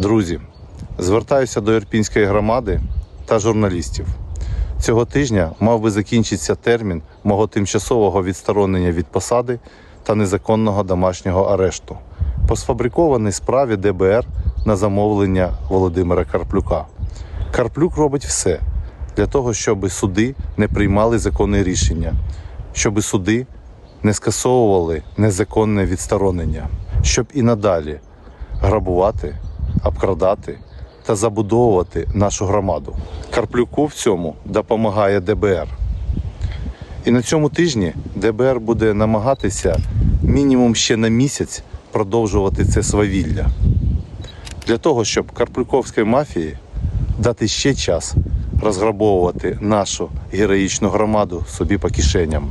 Друзі, звертаюся до Ірпінської громади та журналістів. Цього тижня мав би закінчитися термін мого тимчасового відсторонення від посади та незаконного домашнього арешту по сфабрикованій справі ДБР на замовлення Володимира Карплюка. Карплюк робить все для того, щоб суди не приймали законне рішення, щоб суди не скасовували незаконне відсторонення, щоб і надалі грабувати, обкрадати та забудовувати нашу громаду. Карплюку в цьому допомагає ДБР. І на цьому тижні ДБР буде намагатися мінімум ще на місяць продовжувати це свавілля. Для того, щоб Карплюковській мафії дати ще час розграбовувати нашу героїчну громаду собі по кишеням.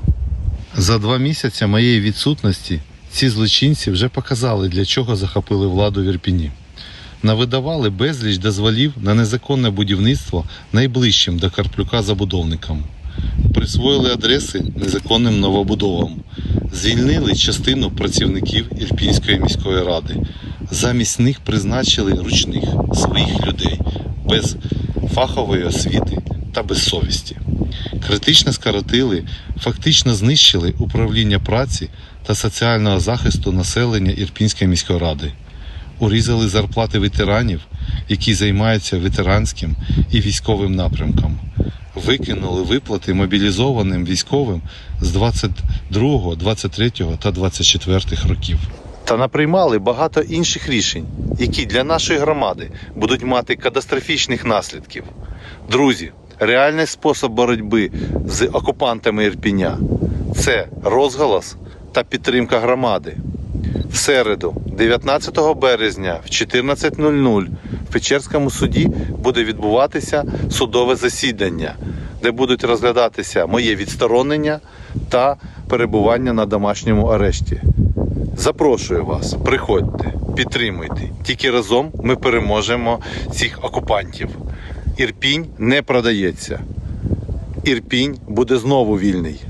За два місяці моєї відсутності ці злочинці вже показали, для чого захопили владу в Ірпіні. Навидавали безліч дозволів на незаконне будівництво найближчим до Карплюка забудовникам. Присвоїли адреси незаконним новобудовам, звільнили частину працівників Ірпінської міської ради. Замість них призначили ручних своїх людей без фахової освіти та без совісті. Критично скоротили, фактично знищили управління праці та соціального захисту населення Ірпінської міської ради. Урізали зарплати ветеранів, які займаються ветеранським і військовим напрямком. Викинули виплати мобілізованим військовим з 22, 23 та 24 років. Та наприймали багато інших рішень, які для нашої громади будуть мати катастрофічних наслідків. Друзі, реальний спосіб боротьби з окупантами Ірпіня це розголос та підтримка громади. В середу, 19 березня в 14.00 в Печерському суді буде відбуватися судове засідання, де будуть розглядатися моє відсторонення та перебування на домашньому арешті. Запрошую вас, приходьте, підтримуйте. Тільки разом ми переможемо цих окупантів. Ірпінь не продається. Ірпінь буде знову вільний.